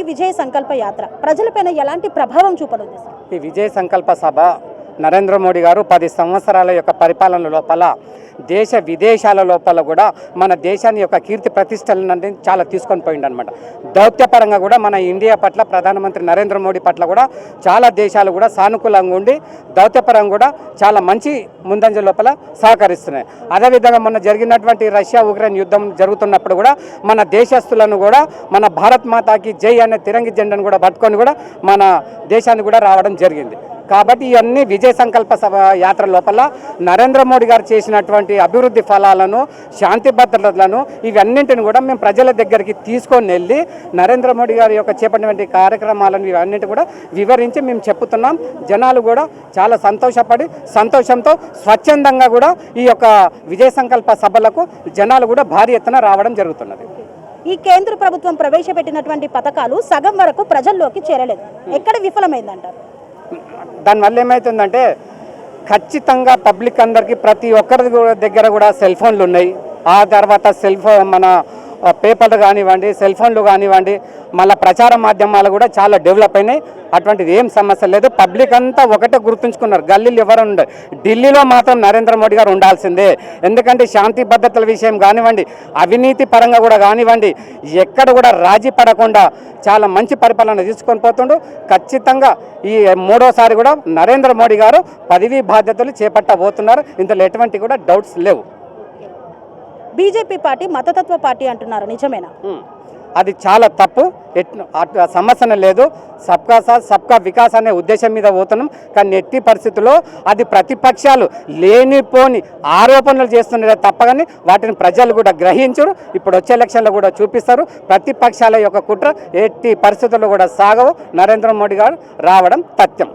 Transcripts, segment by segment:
ఈ విజయ సంకల్ప యాత్ర ప్రజలపైన ఎలాంటి ప్రభావం చూపనుంది ఈ విజయ సంకల్ప సభ నరేంద్ర మోడీ గారు పది సంవత్సరాల యొక్క పరిపాలన లోపల దేశ విదేశాల లోపల కూడా మన దేశాన్ని యొక్క కీర్తి ప్రతిష్టలను చాలా తీసుకొని పోయిండు అనమాట దౌత్యపరంగా కూడా మన ఇండియా పట్ల ప్రధానమంత్రి నరేంద్ర మోడీ పట్ల కూడా చాలా దేశాలు కూడా సానుకూలంగా ఉండి దౌత్యపరంగా కూడా చాలా మంచి ముందంజ లోపల సహకరిస్తున్నాయి. అదేవిధంగా మొన్న జరిగినటువంటి రష్యా ఉక్రెయిన్ యుద్ధం జరుగుతున్నప్పుడు కూడా మన దేశస్తులను కూడా మన భారత్ మాతాకి జై అనే తిరంగి జెండాను కూడా పట్టుకొని కూడా మన దేశాన్ని కూడా రావడం జరిగింది. కాబట్టి ఇవన్నీ విజయ సంకల్ప సభ యాత్ర లోపల నరేంద్ర మోడీ గారు చేసినటువంటి అభివృద్ధి ఫలాలను శాంతి భద్రతలను ఇవన్నింటిని కూడా మేము ప్రజల దగ్గరికి తీసుకొని వెళ్ళి నరేంద్ర మోడీ గారి యొక్క చేపట్టినటువంటి కార్యక్రమాలను ఇవన్నింటి కూడా వివరించి మేము చెప్తున్నాం జనాలు కూడా చాలా సంతోషపడి సంతోషంతో స్వచ్ఛందంగా కూడా ఈ యొక్క విజయ సంకల్ప సభలకు జనాలు కూడా భారీ ఎత్తున రావడం జరుగుతున్నది. ఈ కేంద్ర ప్రభుత్వం ప్రవేశపెట్టినటువంటి పథకాలు సగం వరకు ప్రజల్లోకి చేరలేదు. ఎక్కడ విఫలమైందంటారు? దానివల్ల ఏమవుతుందంటే ఖచ్చితంగా పబ్లిక్ అందరికీ ప్రతి ఒక్కరి దగ్గర కూడా సెల్ ఫోన్లు ఉన్నాయి. ఆ తర్వాత సెల్ ఫోన్ మన పేపర్లు కానివ్వండి సెల్ ఫోన్లు కానివ్వండి మళ్ళీ ప్రచార మాధ్యమాలు కూడా చాలా డెవలప్ అయినాయి. అటువంటిది ఏం సమస్య లేదు. పబ్లిక్ అంతా ఒకటే గుర్తుంచుకున్నారు. గల్లీలు ఎవరు ఉండరు ఢిల్లీలో మాత్రం నరేంద్ర మోడీ గారు ఉండాల్సిందే. ఎందుకంటే శాంతి భద్రతల విషయం కానివ్వండి అవినీతి పరంగా కూడా కానివ్వండి ఎక్కడ కూడా రాజీ పడకుండా చాలా మంచి పరిపాలన తీసుకొని పోతుండు. ఖచ్చితంగా ఈ మూడోసారి కూడా నరేంద్ర మోడీ గారు పదవీ బాధ్యతలు చేపట్టబోతున్నారు. ఇందులో ఎటువంటి కూడా డౌట్స్ లేవు. బీజేపీ పార్టీ మతతత్వ పార్టీ అంటున్నారు. నిజమేనా? అది చాలా తప్పు. ఎట్ అటు సమస్యన లేదు. సబ్కా సాత్ సబ్కా వికాస్ అనే ఉద్దేశం మీద పోతున్నాం. కానీ ఎట్టి పరిస్థితుల్లో అది ప్రతిపక్షాలు లేనిపోని ఆరోపణలు చేస్తున్నారే తప్ప కానీ వాటిని ప్రజలు కూడా గ్రహించరు. ఇప్పుడు వచ్చే ఎలక్షన్లో కూడా చూపిస్తారు. ప్రతిపక్షాల యొక్క కుట్ర ఎట్టి పరిస్థితుల్లో కూడా సాగవు. నరేంద్ర మోడీ గారు రావడం తథ్యం.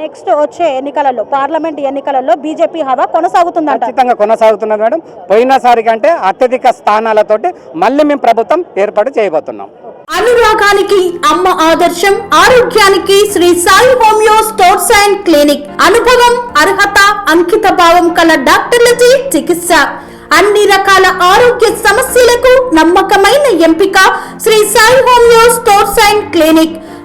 నెక్స్ట్ వచ్చే ఎన్నికలలో పార్లమెంట్ ఎన్నికలలో బీజేపీ హవా కొనసాగుతుందంట. ఖచ్చితంగా కొనసాగుతున్నది మేడం. పోయినసారి కంటే అత్యధిక స్థానాలతోటి మళ్ళీ మేము ప్రభుత్వం ఏర్పాటు చేయబోతున్నాం. అనురాగానికి అమ్మ ఆదర్శం ఆరోగ్యానికి Sri Sai homeo stores and clinic. అనుభవం అర్హత అంకిత భావం కల డాక్టర్లచే చికిత్స. అన్ని రకాల ఆరోగ్య సమస్యలకు నమ్మకమైన ఎంపిక Sri Sai homeo stores and clinic.